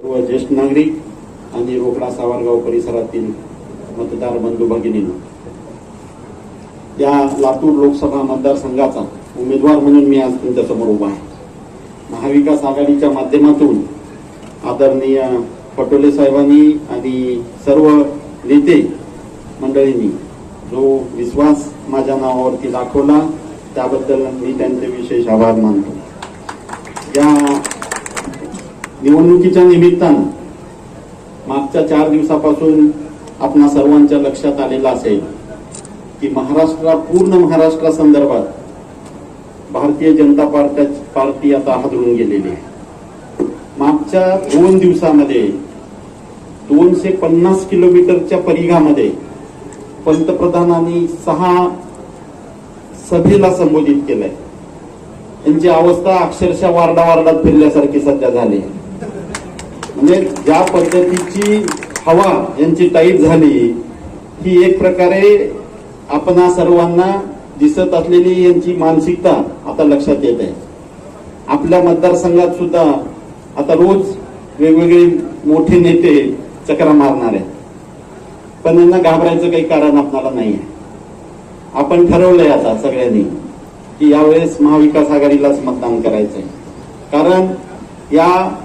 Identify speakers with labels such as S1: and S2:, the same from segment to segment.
S1: सर्व ज्येष्ठ नागरिक आणि रोकडा सावरगाव परिसरातील मतदार बंधू भगिनींनो या लातूर लोकसभा मतदारसंघाचा उमेदवार म्हणून मी आज तुमच्यासमोर उभा आहे. महाविकास आघाडीच्या माध्यमातून आदरणीय पटोले साहेबांनी आणि सर्व नेते मंडळींनी जो विश्वास माझ्या नावावरती दाखवला त्याबद्दल मी त्यांचे विशेष आभार मानतो. या निवडणुकीच्या निमित्तानं मागच्या चार दिवसापासून आपणा सर्वांच्या लक्षात आलेलं असेल की महाराष्ट्र पूर्ण महाराष्ट्रासंदर्भात भारतीय जनता पार्टी पार्टी आता हादरून गेलेली आहे. मागच्या दोन दिवसामध्ये दोनशे पन्नास किलोमीटरच्या परिघामध्ये पंतप्रधानांनी सहा सभेला संबोधित केलंय. त्यांची अवस्था अक्षरशः वारडा वारडात फिरल्यासारखी सध्या झाली आहे. म्हणजे ज्या पद्धतीची हवा यांची टाईट झाली ही एक प्रकारे आपणा सर्वांना दिसत असलेली यांची मानसिकता आता लक्षात येत आहे. आपल्या मतदारसंघात सुद्धा आता रोज वेगवेगळे मोठे नेते चक्रा मारणार आहेत. पण यांना घाबरायचं काही कारण आपणाला नाही आहे. आपण ठरवलंय आता सगळ्यांनी की यावेळेस महाविकास आघाडीलाच मतदान करायचंय. कारण या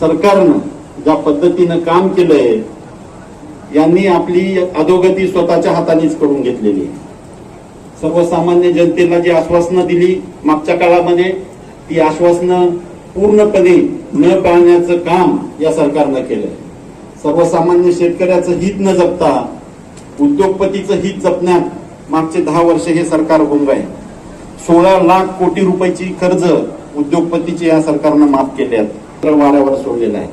S1: सरकारनं ज्या पद्धतीनं काम केलंय यांनी आपली अधोगती स्वतःच्या हातानेच करून घेतलेली आहे. सर्वसामान्य जनतेला जी आश्वासनं दिली मागच्या काळामध्ये ती आश्वासनं पूर्णपणे न पाळण्याचं काम या सरकारनं केलंय. सर्वसामान्य शेतकऱ्याचं हित न जपता उद्योगपतीचं हित जपण्यात मागचे दहा वर्ष हे सरकार गुंग आहे. सोळा लाख कोटी रुपयाची कर्ज उद्योगपतीचे या सरकारनं माफ केले आहेत वाऱ्यावर सोडलेलं आहे.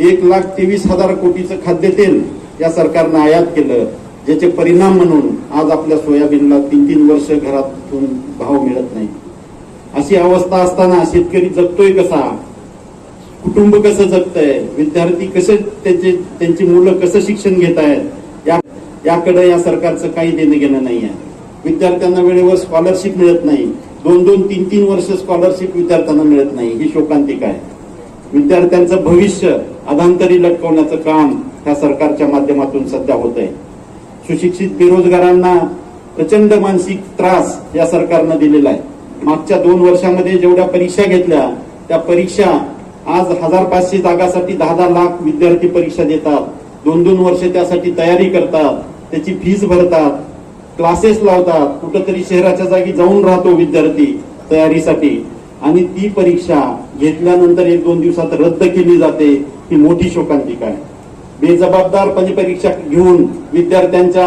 S1: एक लाख तेवीस हजार कोटीचं खाद्यतेल या सरकारनं आयात केलं ज्याचे परिणाम म्हणून आज आपल्या सोयाबीनला तीन तीन वर्ष घरातून भाव मिळत नाही. अशी अवस्था असताना शेतकरी जगतोय कसा? कुटुंब कसं जगतंय? विद्यार्थी कसे त्यांचे त्यांची मुलं कसं शिक्षण घेत आहेत या याकडे या सरकारचं काही देणं घेणं नाही आहे विद्यार्थ्यांना वेळेवर स्कॉलरशिप मिळत नाही. दोन दोन तीन तीन वर्ष स्कॉलरशिप विद्यार्थ्यांना मिळत नाही. ही शोकांतिका आहे. विद्यार्थ्यांचं भविष्य अधांतरी लटकवण्याचं काम ह्या सरकारच्या माध्यमातून सध्या होत आहे सुशिक्षित बेरोजगारांना प्रचंड मानसिक त्रास या सरकारनं दिलेला आहे. मागच्या दोन वर्षामध्ये जेवढ्या परीक्षा घेतल्या त्या परीक्षा आज हजार पाचशे जागासाठी दहा दहा लाख विद्यार्थी परीक्षा देतात. दोन दोन वर्ष त्यासाठी तयारी करतात त्याची फीस भरतात क्लासेस लावतात कुठंतरी शहराच्या जागी जाऊन राहतो विद्यार्थी तयारीसाठी. आणि ती परीक्षा घेतल्यानंतर एक दोन दिवसात रद्द केली जाते ही मोठी शोकांतिका आहे. बेजबाबदारपणे परीक्षा घेऊन विद्यार्थ्यांच्या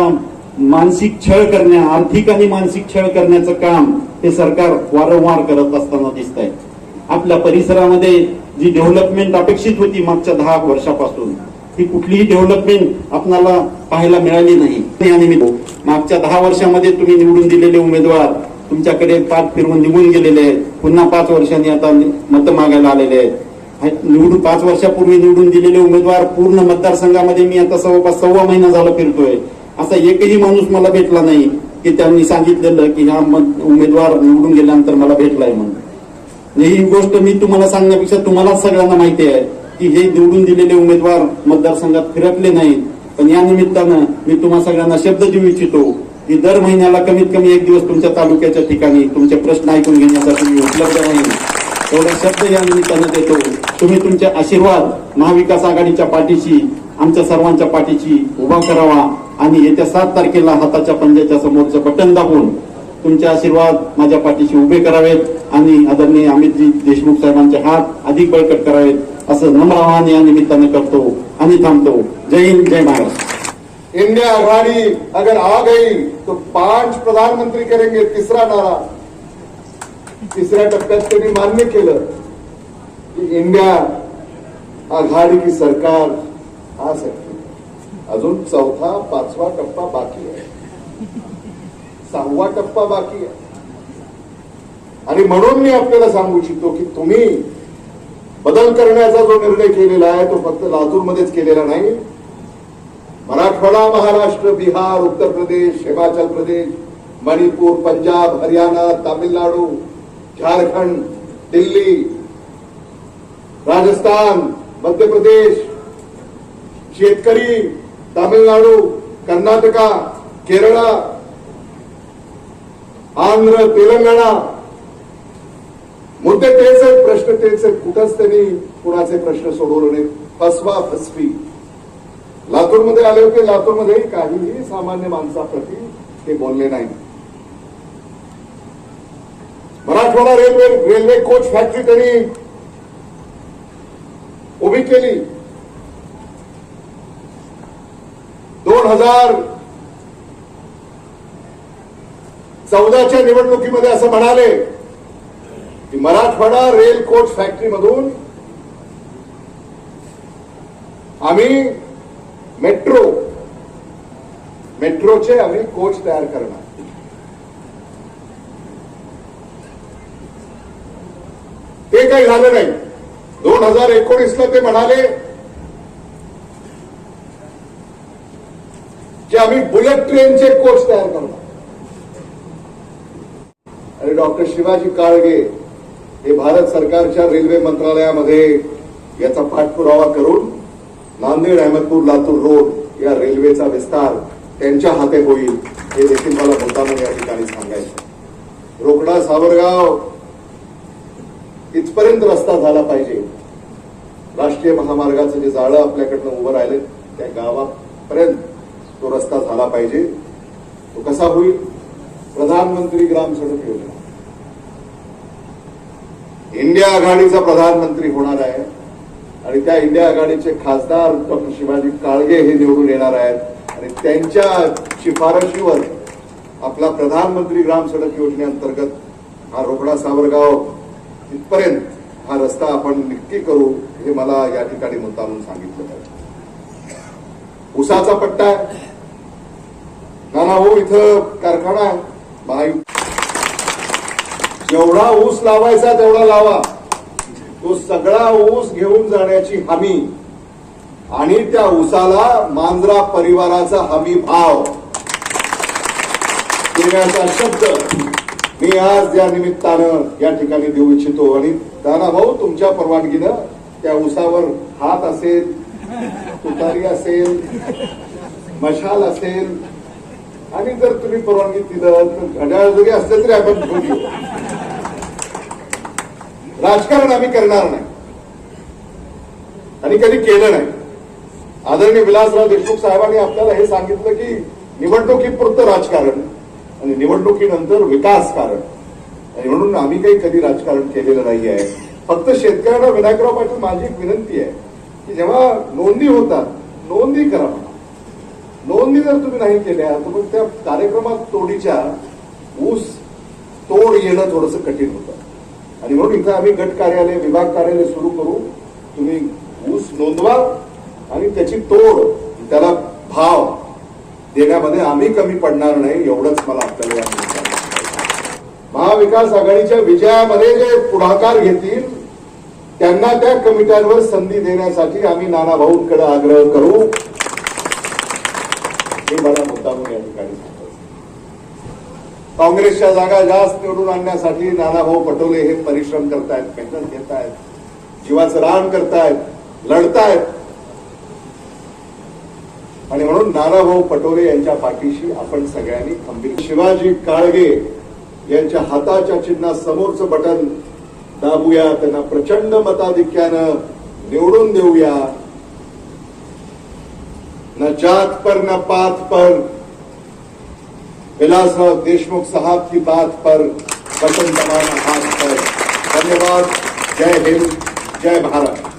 S1: मानसिक छळ करण्या आर्थिक आणि मानसिक छळ करण्याचं काम हे सरकार वारंवार करत असताना दिसत आहे आपल्या परिसरामध्ये जी डेव्हलपमेंट अपेक्षित होती मागच्या दहा वर्षापासून ही कुठलीही डेव्हलपमेंट आपल्याला पाहायला मिळाली नाही. आणि मागच्या दहा वर्षामध्ये तुम्ही निवडून दिलेले उमेदवार तुमच्याकडे पाच फिरवून निघून गेलेले आहेत. पुन्हा पाच वर्षांनी आता मत मागायला आलेले आहेत. निवडून पाच वर्षापूर्वी निवडून दिलेले उमेदवार पूर्ण मतदारसंघामध्ये मी आता सव्वा सव्वा महिना झाला फिरतोय. असा एकही माणूस मला भेटला नाही की त्यांनी सांगितलेलं की हा मत उमेदवार निवडून गेल्यानंतर मला भेटलाय म्हणून. ही गोष्ट मी तुम्हाला सांगण्यापेक्षा तुम्हालाच सगळ्यांना माहिती आहे की हे निवडून दिलेले उमेदवार मतदारसंघात फिरकले नाहीत. पण या निमित्तानं मी तुम्हा सगळ्यांना शब्द देऊ इच्छितो की दर महिन्याला कमीत कमी एक दिवस तुमच्या तालुक्याच्या ठिकाणी तुमचे प्रश्न ऐकून घेण्यासाठी मी उपलब्ध राहील एवढा शब्द या निमित्तानं देतो. तुम्ही तुमचे आशीर्वाद महाविकास आघाडीच्या पाठीशी आमच्या सर्वांच्या पाठीशी उभा करावा आणि येत्या सात तारखेला हाताच्या पंजाच्या समोरचं बटन दाबून तुमचे आशीर्वाद माझ्या पाठीशी उभे करावेत आणि आदरणीय अमितजी देशमुख साहेबांचे हात अधिक बळकट करावेत असं नम्र आवाहन या निमित्तानं करतो आणि थांबतो. जय हिंद जय महाराष्ट्र.
S2: इंडिया आघाड़ी अगर आ गई तो पांच प्रधानमंत्री करेंगे तिसरा नारा। तिसऱ्या टप्प्यात त्यांनी मान्य केलं की इंडिया आघाडी की सरकार आ सकते अजून चौथा पाचवा टप्पा बाकी आहे। सहावा टप्पा बाकी आहे। आणि म्हणून मी आपल्याला सांगू इच्छितो की तुम्ही बदल करण्याचा जो निर्णय केलेला आहे तो फक्त लातूरमध्येच केलेला नाही मराठवाडा महाराष्ट्र बिहार उत्तर प्रदेश हिमाचल प्रदेश मणिपूर पंजाब हरियाणा तामिळनाडू झारखंड दिल्ली राजस्थान मध्य प्रदेश शेतकरी तामिळनाडू कर्नाटका केरळा आंध्र तेलंगणा. मुद्दे तेच आहेत प्रश्न तेच आहेत. कुठंच त्यांनी कुणाचे प्रश्न सोडवले नाहीत. फसवा फसवी. लातूरमध्ये आले होते. लातूरमध्ये काहीही सामान्य माणसाप्रती ते बोलले नाही. Marathwada railway railway coach factory त्यांनी उभी केली. दोन हजार चौदाच्या निवडणुकीमध्ये असं म्हणाले की मराठवाडा रेल कोच फॅक्टरीमधून आम्ही मेट्रो. मेट्रोचे आम्ही कोच तयार करणार. ते काही झालं नाही. दोन हजार एकोणीसला ते म्हणाले की आम्ही बुलेट ट्रेनचे कोच तयार करणार. आणि डॉक्टर शिवाजी काळगे हे भारत सरकारच्या रेल्वे मंत्रालयामध्ये याचा पाठपुरावा करून नांदेड अहमदपूर लातूर रोड या रेल्वेचा विस्तार त्यांच्या हाते होईल हे देखील मला बोलताना या ठिकाणी सांगायचं रोकडा सावरगाव इथपर्यंत रस्ता झाला पाहिजे. राष्ट्रीय महामार्गाचं जे जाळं आपल्याकडनं उभं राहिलं त्या गावापर्यंत तो रस्ता झाला पाहिजे. तो कसा होईल? प्रधानमंत्री ग्राम सडक योजना. इंडिया आघाडीचा प्रधानमंत्री होणार आहे. आणि त्या इंडिया आघाडीचे खासदार डॉक्टर शिवाजी काळगे हे निवडून येणार आहेत. आणि त्यांच्या शिफारशीवर आपला प्रधानमंत्री ग्राम सडक योजनेअंतर्गत हा रोकडा सावरगाव इथपर्यंत हा रस्ता आपण नक्की करू हे मला या ठिकाणी मुद्दामून म्हणून सांगितलं आहे उसाचा पट्टा आहे. नाना हो इथं कारखाना आहे. महायुक्त जेवढा ऊस लावायचा तेवढा लावा. तो सगळा ऊस घेऊन जाण्याची हमी. आणि त्या ऊसाला मांजरा परिवाराचा हमी भाव. देण्याचा शब्द मी आज या निमित्तानं या ठिकाणी देऊ इच्छितो. आणि दादा भाऊ तुमच्या परवानगीनं त्या ऊसावर हात असेल तुतारी असेल मशाल असेल. आणि जर तुम्ही परवानगी दिलं तर घड्याळ जरी असलं तरी आपण घेऊन घेऊ राजकारण आम्ही करणार नाही. आणि कधी केलं नाही. आदरणीय विलासराव देशमुख साहेबांनी आपल्याला हे सांगितलं की निवडणुकीपुरतं राजकारण आणि निवडणुकीनंतर विकास कारण. आणि म्हणून आम्ही काही कधी राजकारण केलेलं नाही आहे. फक्त शेतकऱ्यांना विनायकराव पाटील माझी एक विनंती आहे की जेव्हा नोंदी होतात नोंदी करा. नोंदणी नोंदी जर तुम्ही नाही केल्या तर मग त्या कार्यक्रमात तोडीच्या ऊस तोड येणं थोडंसं कठीण होतं. आणि म्हणून इथं आम्ही गट कार्यालय विभाग कार्यालय सुरू करू. तुम्ही ऊस नोंदवा आणि त्याची तोड त्याला भाव देण्यामध्ये आम्ही कमी पडणार नाही एवढंच मला आपल्याला महाविकास आघाडीच्या विजयामध्ये जे पुढाकार घेतील त्यांना त्या कमिट्यांवर संधी देण्यासाठी आम्ही नाना भाऊंकडे आग्रह करू. हे मला मुद्दा म्हणून या ठिकाणी काँग्रेसच्या जागा जास्त निवडून आणण्यासाठी नानाभाऊ पटोले हे परिश्रम करतायत मेहनत घेत आहेत जीवाचं रान करतायत लढतायत. आणि म्हणून नानाभाऊ पटोले यांच्या पाठीशी आपण सगळ्यांनी खंबीर. शिवाजी काळगे यांच्या हाताच्या चिन्हा समोरचं बटन दाबूया त्यांना प्रचंड मताधिक्यानं निवडून देऊया. न जात पर न पात पर. विलासराव देशमुख साहब की बात पर बटन दबाना हाथ पर धन्यवाद। जय हिंद जय भारत।